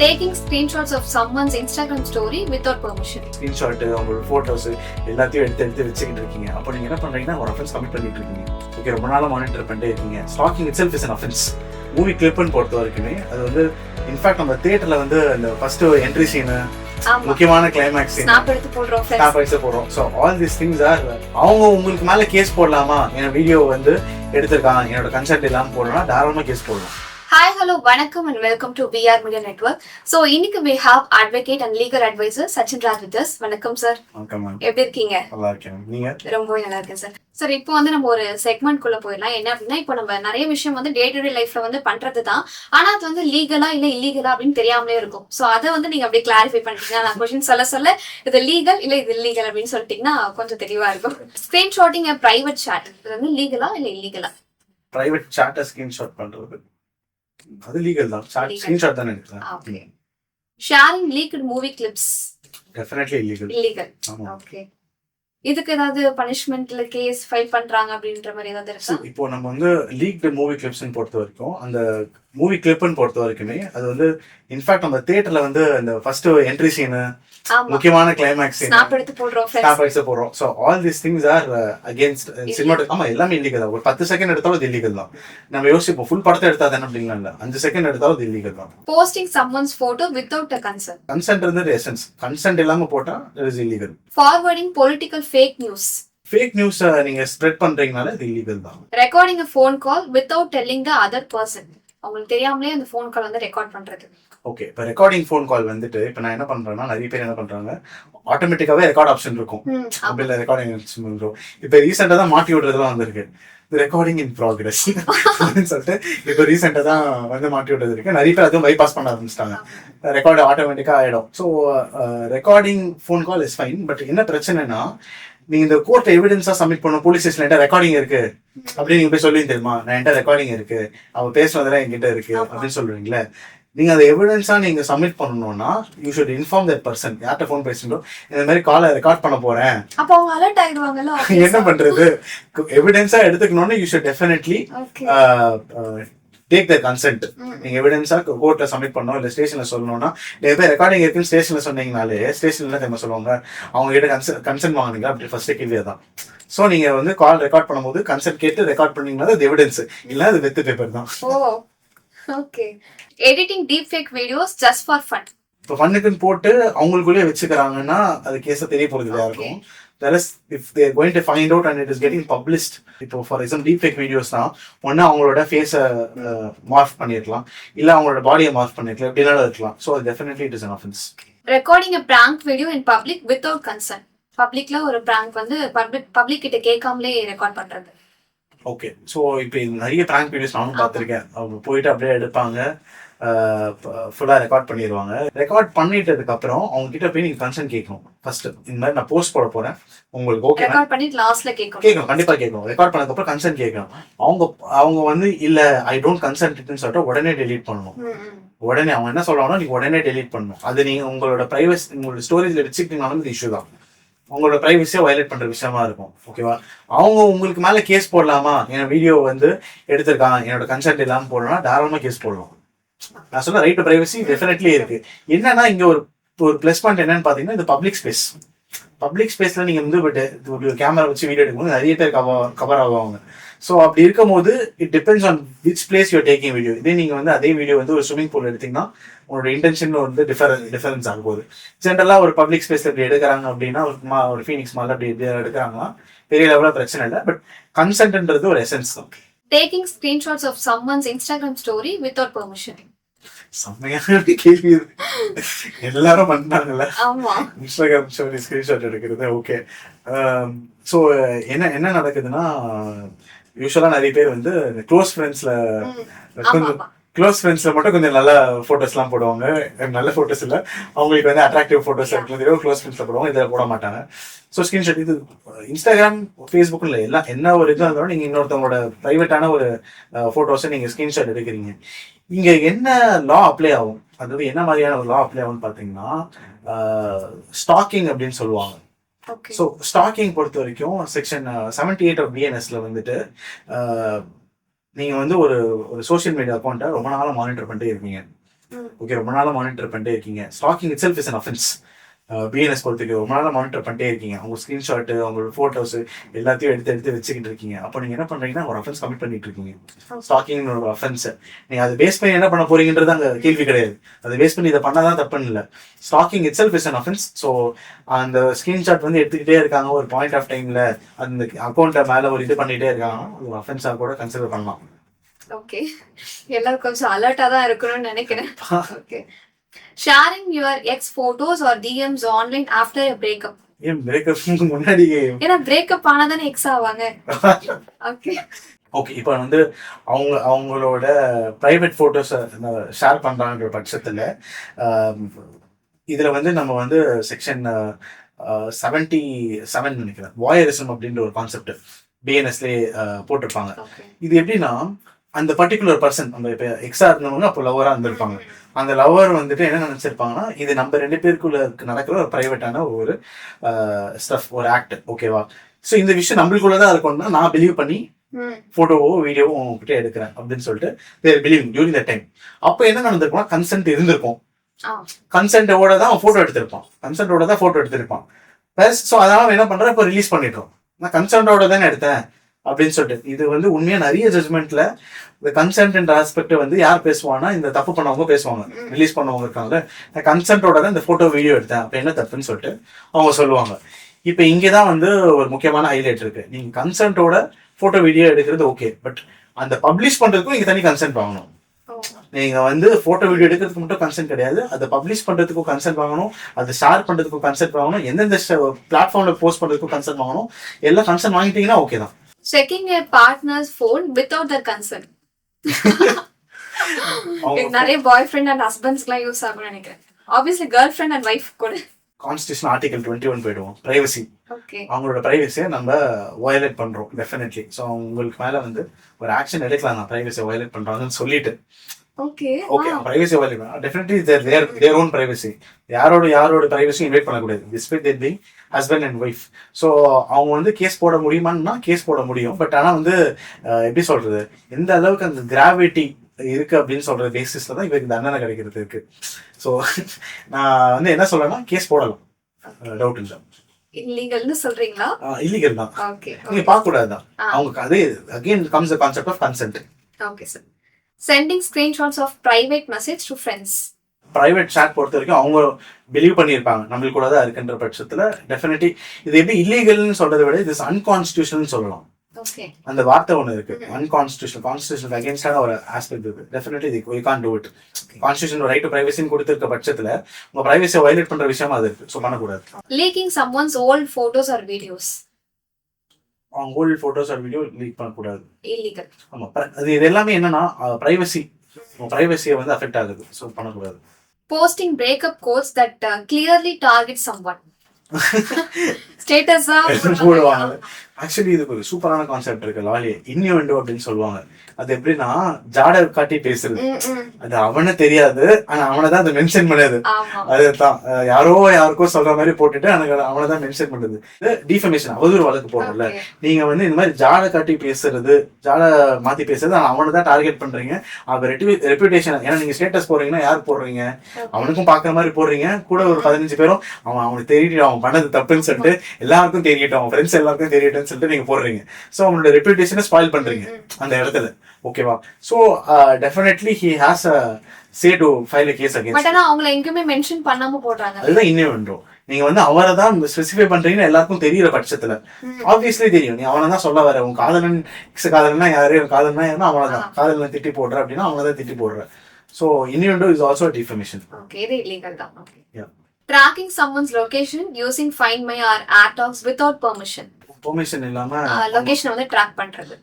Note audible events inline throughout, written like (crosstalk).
taking screenshots of someone's Instagram story without permission. Screenshot அவங்களோட photos எல்லாத்தையும் எடுத்து எடுத்து வச்சுக்கிட்டு இருக்கீங்க. அப்போ நீங்கள் என்ன பண்ணுறீங்கன்னா ஒரு அஃபென்ஸ் கமிட் பண்ணிட்டு இருக்கீங்க. ஓகே ரொம்ப நாளாக மானிட்டர் பண்ணிட்டே இருக்கீங்க. Stalking itself is an offence movie கிளிப்னு பொறுத்த வரைக்குமே அது வந்து இன்ஃபேக்ட் நம்ம தேட்டரில் வந்து அந்த ஃபர்ஸ்ட் என்ட்ரி சீனு முக்கியமான கிளைமேக்ஸ் ஸ்னாப் எடுத்து போடுறோம் போடுறோம். So all this things are அவங்க உங்களுக்கு மேலே கேஸ் போடலாமா? என் வீடியோ வந்து எடுத்திருக்காங்க என்னோட கன்சென்ட் இல்லாமல் போடலாம் தாராளமாக கேஸ் போடலாம். ஹாய் ஹலோ வணக்கம் and welcome to VR media network so இன்னைக்கு we have advocate and legal advisor Sachin Raj us. வணக்கம் சார் எப்படி இருக்கீங்க? நல்லா இருக்கேன் ரொம்பவே நல்லா இருக்கேன் சார் சார் இப்போ வந்து நம்ம ஒரு செக்மெண்ட் குள்ள போயிடலாம். என்ன அப்படின்னா இப்போ நம்ம நிறைய விஷயம் வந்து டே டு டே லைஃப்ல வந்து பண்றது தான். ஆனா அது வந்து லீகலா இல்ல இல்லீகலா அப்படின்னு தெரியாமலே இருக்கும். சோ அதை வந்து நீங்க அப்படியே கிளாரிஃபை பண்ணிட்டீங்கன்னா நான் கொஸ்டின் சொல்ல சொல்ல இது லீகல் இல்ல இது இல்லீகல் அப்படின்னு சொல்லிட்டீங்கன்னா கொஞ்சம் தெளிவா இருக்கும். ஸ்கிரீன் ஷாட்டிங் பிரைவேட் ஷாட் இது வந்து லீகலா இல்ல இல்லீகலா ப்ரைவேட் சாட்டை ஸ்க்ரீன்ஷாட் பண்ணுறது அது லீகல் தான். ஸ்க்ரீன்ஷாட் தானே ஓகே எடுக்கலாம் sharing leaked movie clips definitely illegal illegal okay இதுக்கு ஏதாவது பனிஷ்மெண்ட்ல கேஸ் ஃபைல் பண்றாங்க அப்படின்ற மாதிரி ஏதாவது இருக்கா? இப்போ நம்ம வந்து லீக்டு மூவி கிளிப்ஸ்னு பொறுத்த வரைக்கும் அந்த மூவி கிளிப்னு பொறுத்த வரைக்குமே அது வந்து இன்ஃபேக்ட் நம்ம தேட்டர்ல வந்து அந்த ஃபர்ஸ்ட் என்ட்ரி சீனு முக்கியமான கிளைமேக்ஸ் சீன் ஸ்னாப் எடுத்து போடுறோம். ஸ்டாப் வைஸ் போடுறோம். So all this things are against cinema ஆமா எல்லாமே இல்லீகல் தான். ஒரு பத்து செகண்ட் எடுத்தாலும் அது இல்லீகல் தான். நம்ம யோசிப்போம் ஃபுல் படத்தை எடுத்தா தானே அப்படின்லாம் இல்லை அஞ்சு செகண்ட் எடுத்தாலும் அது இல்லீகல் தான். Posting someone's photo without a consent. Consent இருந்தது எசன்ஸ் கன்சென்ட் இல்லாம போட்டா is illegal forwarding political fake news. Fake news நீங்க ஸ்ப்ரெட் பண்றீங்கனால இது இல்லீகல் தான். A phone call without telling the other person. அவங்களுக்கு தெரியாமலே அந்த ஃபோன் கால் வந்து ரெக்கார்ட் பண்றது. ஓகே இப்போ ரெக்கார்டிங் ஃபோன் கால் வந்துட்டு இப்போ நான் என்ன பண்றேன்னா நிறைய பேர் என்ன பண்றாங்க ஆட்டோமேட்டிக்காவே ரெக்கார்ட் ஆப்ஷன் இருக்கும். ஆமா. மொபைல்ல ரெக்கார்டிங் வந்துடும் இப்போ ரீசெண்டாக தான் மாட்டி விடுறதுலாம் வந்திருக்கு. ரெக்கார்டிங் இன் ப்ராக்ரஸ் அப்படின்னு சொல்லிட்டு இப்போ ரீசெண்டாக தான் வந்து மாட்டி விடுறது இருக்கு. நிறைய பேர் அதுவும் பைபாஸ் பண்ண ஆரம்பிச்சிட்டாங்க. ரெக்கார்டு ஆட்டோமேட்டிக்காக ஆகிடும் so recording phone call is fine but என்ன பிரச்சனைனா நீங்க இந்த கோர்ட் எவிடன்ஸா சப்மிட் பண்ண போலீஸ் ஸ்டேஷன்ல ரெக்கார்டிங் இருக்கு. அப்படின்னு நீங்க போய் சொல்லி தெரியுமா? நான் என்கிட்ட ரெக்கார்டிங் இருக்கு. அவ பேசுனதெல்லாம் என்கிட்ட இருக்கு. அப்படின்னு சொல்லுவீங்களே நீங்க அந்த எவிடன்ஸா நீங்க சப்மிட் பண்ணணும்னா you should inform that person யார்கிட்ட ஃபோன் பேசுறோ இந்த மாதிரி காலை ரெக்கார்ட் பண்ண போறேன். அப்ப அவங்க அலர்ட் ஆயிடுவாங்கல்ல (laughs) என்ன பண்றது? எவிடன்ஸா எடுத்துக்கணும்னா you should definitely take the consent நீங்க எவிடன்ஸா கோர்ட்ல சப்மிட் பண்ணோம் இல்ல ஸ்டேஷன்ல சொல்லணும்னா பேர் ரெக்கார்டிங் இருக்குன்னு ஸ்டேஷன்ல சொன்னீங்கனாலே ஸ்டேஷன்ல தெரியுமா சொல்லுவாங்க? அவங்க கிட்ட கன்சென்ட் கன்சென்ட் வாங்குனீங்க அப்படி ஃபர்ஸ்ட் கேள்வி அதான் ஸோ நீங்க வந்து கால் ரெக்கார்ட் பண்ணும்போது கன்சென்ட் கேட்டு ரெக்கார்ட் பண்ணீங்கன்னா அது எவிடன்ஸ் இல்ல அது வெத்து பேப்பர் தான். Okay editing deep fake videos just for fun இப்போ ஃபன்னுக்குன்னு போட்டு அவங்களுக்குள்ளேயே வச்சுக்கிறாங்கன்னா அது கேஸை தெரிய Okay. இருக்கும். There's if they're going to find out and it is getting published இப்போ ஃபார் எக்ஸாம்பிள் டீப் ஃபேக் வீடியோஸ்னா ஒன்று அவங்களோட ஃபேஸை மார்க் பண்ணிருக்கலாம். இல்லை அவங்களோட பாடியை மார்க் பண்ணிருக்கலாம். எப்படினாலும் இருக்கலாம். So definitely it is an offence recording a prank video in public without concern பப்ளிக்ல ஒரு prank வந்து பப்ளிக் பப்ளிக் கிட்ட கேட்காமலே ரெக்கார்ட் பண்றது. ஓகே ஸோ இப்போ நிறைய ப்ராங்க் வீடியோஸ் நானும் பார்த்துருக்கேன். அவங்க போயிட்டு அப்படியே எடுப்பாங்க. ஃபுல்லாக ரெக்கார்ட் பண்ணிடுவாங்க ரெக்கார்ட் பண்ணிட்டதுக்கு அப்புறம் அவங்க கிட்ட போய் நீங்கள் கன்சென்ட் கேட்கணும். ஃபர்ஸ்ட் இந்த மாதிரி நான் போஸ்ட் போட போறேன். உங்களுக்கு ஓகே ரெக்கார்ட் பண்ணி லாஸ்ட்ல கேட்கணும். கேட்கணும் கண்டிப்பா கேட்கணும். ரெக்கார்ட் பண்ணதுக்கப்புறம் கன்சென்ட் கேட்கணும். அவங்க அவங்க வந்து இல்ல ஐ டோன்ட் கன்சென்ட்னு சொல்லிட்டு உடனே டெலீட் பண்ணணும். உடனே அவங்க என்ன சொல்றாங்கன்னா நீங்க உடனே டெலீட் பண்ணணும். அது நீங்க உங்களோட பிரைவசி உங்களோட ஸ்டோரேஜ்ல வச்சுக்கிட்டீங்கனாலும் இஷ்யூ தான். உங்களோட பிரைவசியை வயலேட் பண்ற விஷயமா இருக்கும். ஓகேவா அவங்க உங்களுக்கு மேல கேஸ் போடலாமா? என் வீடியோ வந்து எடுத்திருக்காங்க. என்னோட கன்சென்ட் இல்லாம போடலாம் தாராளமா கேஸ் போடலாம். நான் சொன்ன ரைட் டு பிரைவசி டெஃபினெட்லி இருக்கு. என்னன்னா இங்க ஒரு ஒரு ப்ளஸ் பாயிண்ட் என்னன்னு பாத்தீங்கன்னா இது பப்ளிக் ஸ்பேஸ் பப்ளிக் ஸ்பேஸ்ல நீங்க வந்து பட் ஒரு கேமரா வச்சு வீடியோ எடுக்கும்போது நிறைய பேர் கவர் கவர் ஆவாங்க. ஸோ அப்படி இருக்கும்போது it depends on which place you're taking video இதே நீங்க வந்து அதே வீடியோ வந்து ஒரு ஸ்விமிங் பூல் எடுத்தீங்கன்னா உங்களோட இன்டென்ஷன் வந்து டிஃபரன் டிஃபரன்ஸ் ஆகும் போது ஜென்ரலா ஒரு பப்ளிக் ஸ்பேஸ் இப்படி எடுக்கிறாங்க அப்படின்னா ஒரு மா ஒரு ஃபீனிக்ஸ் மாதிரி அப்படி இப்படி எடுக்கிறாங்கன்னா பெரிய லெவலில் பிரச்சனை இல்லை. பட் கன்சென்ட்ன்றது ஒரு எசன்ஸ் தான். Taking screenshots of someone's Instagram story without permission செம்மையான கேள்வி இது. எல்லாரும் பண்ணாங்கல்ல. ஆமா. இன்ஸ்டாகிராம் ஸ்டோரி ஸ்கிரீன்ஷாட் எடுக்கிறது ஓகே ஸோ என்ன என்ன நடக்குதுன்னா யூஸ்வலாக நிறைய பேர் வந்து க்ளோஸ் ஃப்ரெண்ட்ஸில் கொஞ்சம் க்ளோஸ் ஃப்ரெண்ட்ஸில் மட்டும் கொஞ்சம் நல்ல ஃபோட்டோஸ்லாம் போடுவாங்க. நல்ல ஃபோட்டோஸ் இல்லை. அவங்களுக்கு வந்து அட்ராக்டிவ் ஃபோட்டோஸ் இருக்கிறது க்ளோஸ் ஃப்ரெண்ட்ஸில் போடுவாங்க. இதில் போட மாட்டாங்க. ஸோ ஸ்கிரீன்ஷாட் இது இன்ஸ்டாகிராம் ஃபேஸ்புக் இல்லை எல்லாம் என்ன ஒரு இது இருந்தாலும் நீங்கள் இன்னொருத்தவங்களோட ப்ரைவேட்டான ஒரு ஃபோட்டோஸை நீங்கள் ஸ்கிரீன்ஷாட் எடுக்கிறீங்க. இங்கே என்ன லா அப்ளை ஆகும்? அதாவது என்ன மாதிரியான ஒரு லா அப்ளை ஆகும்னு பார்த்தீங்கன்னா ஸ்டாக்கிங் அப்படின்னு சொல்லுவாங்க. ஓகே ஸோ ஸ்டாக்கிங் பொறுத்த வரைக்கும் செக்ஷன் செவன்டி எயிட் ஆஃப் பிஎன்எஸ்ல வந்துட்டு நீங்க வந்து ஒரு ஒரு சோஷியல் மீடியா அக்கௌண்ட்டை ரொம்ப நாளாக மானிட்டர் பண்ணிட்டே இருக்கீங்க. ஓகே ரொம்ப நாளா மானிட்டர் பண்ணிட்டே இருக்கீங்க. Stalking itself is an offence BNS பொறுத்துக்கு ரொம்ப நாளா மானிட்டர் பண்ணிட்டே இருக்கீங்க. உங்க ஸ்கிரீன்ஷாட் உங்களோட போட்டோஸ் எல்லாத்தையும் எடுத்து எடுத்து வச்சுக்கிட்டு இருக்கீங்க. அப்போ நீங்க என்ன பண்றீங்கன்னா ஒரு அஃபென்ஸ் கமிட் பண்ணிட்டு இருக்கீங்க. ஸ்டாக்கிங் ஒரு அஃபென்ஸ் நீங்க அதை பேஸ் பண்ணி என்ன பண்ண போறீங்கன்றது அங்க கேள்வி கிடையாது. அதை பேஸ் பண்ணி இதை பண்ணாதான் தப்புன்னு இல்லை stalking itself is an offence so அந்த ஸ்கிரீன்ஷாட் வந்து எடுத்துக்கிட்டே இருக்காங்க. ஒரு பாயிண்ட் ஆஃப் டைம்ல அந்த அக்கௌண்ட்டை மேல ஒரு இது பண்ணிட்டே இருக்காங்க. ஒரு அஃபென்ஸா கூட கன்சிடர் பண்ணலாம். ஓகே எல்லாரும் கொஞ்சம் அலர்ட்டா தான் இருக்கணும்னு நினைக்கிறேன். Okay sharing your ex photos or DMs online after a breakup ஏன் பிரேக்கப்க்கு முன்னாடி ஏன்னா பிரேக்கப் ஆனாதானே எக்ஸ் ஆவாங்க. ஓகே ஓகே இப்போ வந்து அவங்க அவங்களோட ப்ரைவேட் ஃபோட்டோஸை ஷேர் பண்ணுறாங்கிற பட்சத்தில் இதில் வந்து நம்ம வந்து செக்ஷன் செவன்டி செவன் நினைக்கிறேன். வாயரிசம் அப்படின்ற ஒரு கான்செப்ட் பிஎன்எஸ்லேயே போட்டிருப்பாங்க. இது எப்படின்னா அந்த பர்டிகுலர் பர்சன் நம்ம இப்போ எக்ஸா இருந்தவங்க அப்போ லவராக இருந்திருப்பாங்க. அந்த லவர் வந்துட்டு என்ன நினைச்சிருப்பாங்கன்னா இது நம்ம ரெண்டு பேருக்குள்ள நடக்கிற ஒரு பிரைவேட்டான ஒரு ஸ்டஃப் ஒரு ஆக்ட் ஓகேவா ஸோ இந்த விஷயம் நம்மளுக்குள்ள தான் இருக்கும்னா நான் பிலீவ் பண்ணி ம். போட்டோவோ வீடியோவோ உங்ககிட்ட எடுக்கிறேன் அப்படின்னு சொல்லிட்டு there believe during the time அப்போ என்ன நடந்திருக்கும்னா கன்சென்ட் இருந்திருக்கும். கன்சென்ட்டோட தான் ஃபோட்டோ எடுத்திருப்பான். கன்சென்ட்டோட தான் ஃபோட்டோ எடுத்திருப்பான். ப்ளஸ் ஸோ அதனால என்ன பண்றான் இப்போ ரிலீஸ் பண்ணிட்டோம் நான் கன்சென்ட்டோட தானே எடுத்தேன். அப்படின்னு சொல்லிட்டு. இது வந்து உண்மையா நிறைய ஜட்மெண்ட்ல இந்த கன்சென்ட் ஆஸ்பெக்ட் வந்து யார் பேசுவாங்கன்னா இந்த தப்பு பண்ணவங்க பேசுவாங்க. ரிலீஸ் பண்ணவங்க இருக்காங்க நான் கன்சென்ட்டோட தான் இந்த போட்டோ வீடியோ எடுத்தேன். அப்ப என்ன தப்புன்னு சொல்லிட்டு அவங்க சொல்லுவாங்க. இப்போ இங்கே தான் வந்து ஒரு முக்கியமான ஹைலைட் இருக்கு. நீங்க கன்சென்ட்டோட போட்டோ வீடியோ எடுக்கிறது ஓகே பட் அந்த பப்ளிஷ் பண்றதுக்கும் நீங்க தனி கன்சென்ட் வாங்கணும். நீங்க வந்து போட்டோ வீடியோ எடுக்கிறதுக்கு மட்டும் கன்சென்ட் கிடையாது. அதை பப்ளிஷ் பண்றதுக்கும் கன்சென்ட் வாங்கணும். அதை ஷேர் பண்றதுக்கும் கன்சென்ட் வாங்கணும். எந்தெந்த பிளாட்ஃபார்ம்ல போஸ்ட் பண்றதுக்கும் கன்சென்ட் வாங்கணும். எல்லாம் கன்சென்ட் வாங்கிட்டீங்கன்னா ஓகே தான். Partner's phone without their consent. அவங்க இது நிறைய பாய் ஃப்ரெண்ட் அண்ட் ஹஸ்பண்ட்ஸ்க்குலாம் யூஸ் ஆகும்னு நினைக்கிறேன். Obviously girl friend and wife கூட. கான்ஸ்டியூஷன் ஆர்டிகல் டுவெண்ட்டி ஒன் போயிடுவோம் பிரைவசி அவங்களோட பிரைவசியை நம்ம வயலேட் பண்றோம் டெஃபினெட்லி ஸோ உங்களுக்கு மேல வந்து ஒரு ஆக்ஷன் எடுக்கலாம். நான் பிரைவசியை வயலேட் பண்றாங்கன்னு சொல்லிட்டு. Okay okay privacy definitely there there there own privacy யாரோட யாரோட பிரைவசியும் இன்வைட் பண்ணக்கூடாது. Despite their being husband and wife so அவங்க வந்து கேஸ் போட முடியுமான்னா கேஸ் போட முடியும். பட் ஆனால் வந்து எப்படி சொல்றது? எந்த அளவுக்கு அந்த கிராவிட்டி இருக்கு அப்படின்னு சொல்ற பேசிஸ்ல தான் இவருக்கு தண்டனை கிடைக்கிறது இருக்கு. ஸோ (laughs) நான் வந்து என்ன சொல்றேன்னா கேஸ் போடலாம். டவுட் இல்லை. இல்லீகல்னு சொல்றீங்களா? இல்லீகல் தான். நீங்க பார்க்க கூடாதுதான். அவங்க அதே again comes concept of consent okay sir sending screenshots of private message to friends private chat பொறுத்த வரைக்கும் அவங்க பிலீவ் பண்ணியிருப்பாங்க. நம்மளுக்கு கூட தான் இருக்குன்ற பட்சத்துல டெஃபினெட்லி இது எப்படி இல்லீகல்னு சொல்றதை விட இது அன்கான்ஸ்டியூஷன் சொல்லலாம். அந்த வார்த்தை ஒன்று இருக்கு. அன்கான்ஸ்டியூஷன் கான்ஸ்டியூஷன் அகேன்ஸ்டான ஒரு ஆஸ்பெக்ட் இருக்கு டெஃபினெட்லி இது you can do it constitution right to பிரைவசின்னு கொடுத்திருக்க பட்சத்துல உங்க பிரைவசியை வயலேட் பண்ற விஷயமா அது இருக்கு. ஸோ பண்ணக்கூடாது. Leaking some ones old photos or videos அவங்க old photos or video leak பண்ணக்கூடாது ஆமா அது இது எல்லாமே என்னன்னா பிரைவசி பிரைவசியை வந்து அஃபெக்ட் ஆகுது. ஸோ பண்ணக்கூடாது. Posting breakup quotes that clearly target some one ஸ்டேட்டஸா (laughs) போடுவாங்க. ஆக்சுவலி இதுக்கு ஒரு சூப்பரான கான்செப்ட் இருக்கு லாலி இன்னியோ அப்படின்னு சொல்லுவாங்க. அது எப்படின்னா ஜாட காட்டி பேசுறது. அது அவனே தெரியாது ஆனா அவனை தான் அதை மென்ஷன் பண்ணுது. அதுதான். யாரோ யாருக்கோ சொல்ற மாதிரி போட்டுட்டு எனக்கு அவனை தான் மென்ஷன் பண்ணுது. டிஃபமேஷன் அவதூறு வழக்கு Okay. நீங்க வந்து இந்த மாதிரி ஜாட காட்டி பேசுறது ஜாட மாத்தி பேசுறது ஆனா அவனை தான் டார்கெட் பண்றீங்க. அவ ரெப்யூட்டேஷன் ஏன்னா நீங்க ஸ்டேட்டஸ் போடுறீங்கன்னா யார் போடுறீங்க? அவனுக்கும் பாக்குற மாதிரி போடுறீங்க. கூட ஒரு பதினஞ்சு பேரும் அவன் அவனுக்கு தெரியட்டும் அவன் பண்ணது தப்புன்னு சொல்லிட்டு எல்லாருக்கும் தெரியட்டும் அவன் ஃப்ரெண்ட்ஸ் எல்லாருக்கும் தெரியட்டும்னு சொல்லிட்டு நீங்க போடுறீங்க. சோ அவனோட ரெப்யூட்டேஷனை ஸ்பாயில் பண்றீங்க அந்த இடத்துல. ஓகேவா so definitely he has a say to file case but against ஆனா அவங்கள எங்கேயுமே மென்ஷன் பண்ணாம போடுறாங்க. அதுதான் இன்னும் வேண்டும் நீங்க வந்து அவரை தான் ஸ்பெசிஃபை பண்றீங்கன்னு எல்லாருக்கும் தெரியற பட்சத்துல. ஆப்வியஸ்லி தெரியும். நீ அவனை தான் சொல்ல வர. உன் காதலன் எக்ஸ் காதலன்னா யாரு? காதலனா யாருன்னா அவனை தான். காதலனை திட்டி போடுற அப்படின்னா அவனை தான் திட்டி போடுற. ஸோ இன்னும் இஸ் ஆல்சோ டிஃபர்மேஷன் ஓகே இது இல்லீகல் தான். Okay. Tracking someone's location using find my or AirTags without permission permission இல்லாம லொகேஷன் வந்து ட்ராக் பண்றது.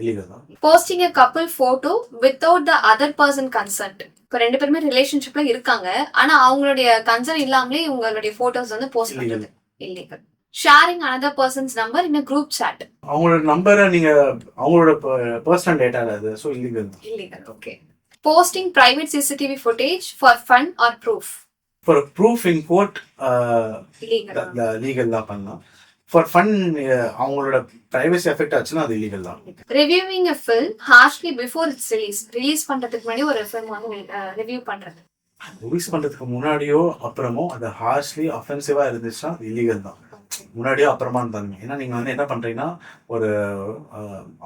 Illegal posting a couple photo without the other person consent. இப்போ ரெண்டு பேருமே ரிலேஷன்ஷிப்ல இருக்காங்க. ஆனா அவங்களுடைய கன்சர்ன் இல்லாமலே உங்களுடைய போட்டோஸ் வந்து போஸ்ட். பண்றது. Illegal sharing another person's number in a group chat. அவங்களோட நம்பரை நீங்க அவங்களோட பர்சனல் டேட்டா அது so illegal illegal okay posting private CCTV footage for fun or proof. For proof in court legal தான் பண்ணலாம். ஃபார் ஃபன் அவங்களோட privacy effect ஆச்சுன்னா அது இல்லீகல் தான். Reviewing a film harshly before its release. Release பண்றதுக்கு முன்னாடி ஒரு ஃபிலிம் வந்து ரிவ்யூ பண்றது. ரிலீஸ் பண்றதுக்கு முன்னாடியோ அப்புறமோ அது ஹார்ஷ்லி அஃபென்சிவா இருந்துச்சுன்னா இல்லீகல் தான். முன்னாடியோ அப்புறமா இருந்தாங்க ஏன்னா நீங்க வந்து என்ன பண்றீங்கன்னா ஒரு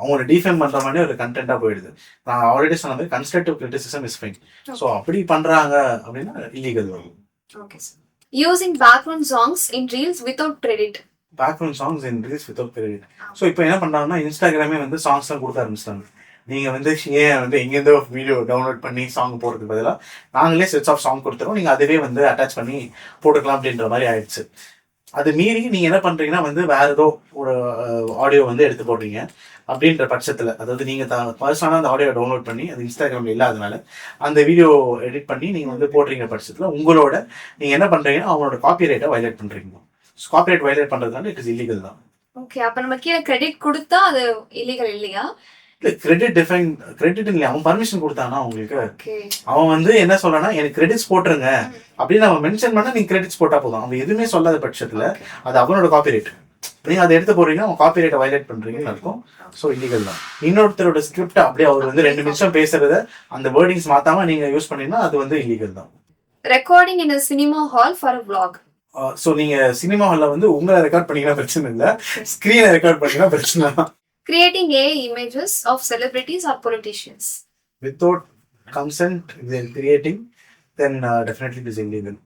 அவங்கள டிஃபைம் பண்ற மாதிரி ஒரு கண்டென்ட்டா போயிடுது. நான் ஆல்ரெடி சொன்ன மாதிரி constructive criticism is fine so அப்படி பண்றாங்க அப்படின்னா இல்லீகல் வரும் okay sir using background songs in reels without credit background songs in reels without credit so இப்போ என்ன பண்றாங்கன்னா இன்ஸ்டாகிராமே வந்து சாங்ஸ்லாம் கொடுக்க ஆரம்பிச்சிட்டாங்க. நீங்க வந்து ஏன் வந்து எங்கேருந்தோ வீடியோ டவுன்லோட் பண்ணி சாங் போடுறதுக்கு பதிலாக நாங்களே செட்ஸ் ஆஃப் சாங் கொடுத்துருவோம். நீங்க அதுவே வந்து அட்டாச் பண்ணி போட்டுக்கலாம் அப்படின்ற மாதிரி ஆயிடுச்சு. அது மீறி நீங்க என்ன பண்றீங்கன்னா வந்து வேற ஏதோ ஒரு ஆடியோ வந்து எடுத்து போடுறீங்க அப்படின்ற பட்சத்துல. அதாவது நீங்க பர்சனலாக அந்த ஆடியோ டவுன்லோட் பண்ணி அது இன்ஸ்டாகிராம்ல இல்லாதனால அந்த வீடியோ எடிட் பண்ணி நீங்க வந்து போடுறீங்க பட்சத்துல உங்களோட நீங்க என்ன பண்றீங்கன்னா அவங்களோட காப்பி ரைட்டை வயலேட் பண்றீங்க. காப்பிரைட் வயலேட் பண்றதுனால இட் இஸ் இல்லீகல் தான். ஓகே அப்ப நம்ம கீழே கிரெடிட் கொடுத்தா அது இல்லீகல் இல்லையா? கிரெடிட் டிஃபைன் கிரெடிட் இல்லையா? அவன் பர்மிஷன் கொடுத்தானா உங்களுக்கு அவன் வந்து என்ன சொல்றானா எனக்கு கிரெடிட்ஸ் போட்டுருங்க. அப்படின்னு அவன் மென்ஷன் பண்ணா நீங்க கிரெடிட்ஸ் போட்டா போதும். அவன் எதுவுமே சொல்லாத பட்சத்துல அது அவனோட காப்பிரைட் நீங்க அதை எடுத்து போறீங்கன்னா அவன் காப்பிரைட்டை வயலேட் பண்றீங்கன்னு அர்த்தம். ஸோ இல்லீகல் தான். இன்னொருத்தரோட ஸ்கிரிப்ட் அப்படியே அவர் வந்து ரெண்டு நிமிஷம் பேசுறத அந்த வேர்டிங்ஸ் மாத்தாம நீங்க யூஸ் பண்ணீங்கன்னா அது வந்து இல்லீகல் தான். Recording in cinema hall for vlog. So நீங்க சினிமா ஹால்ல வந்து உங்களை ரெக்கார்ட் பண்ணீங்கன்னா பிரச்சனை இல்லை. ஸ்கிரீனை ரெக்கார்ட் பண்ணீங்கன்னா பிரச்சனை தான் creating AI images of celebrities or politicians. Without consent, they're creating, then uh, definitely it is illegal.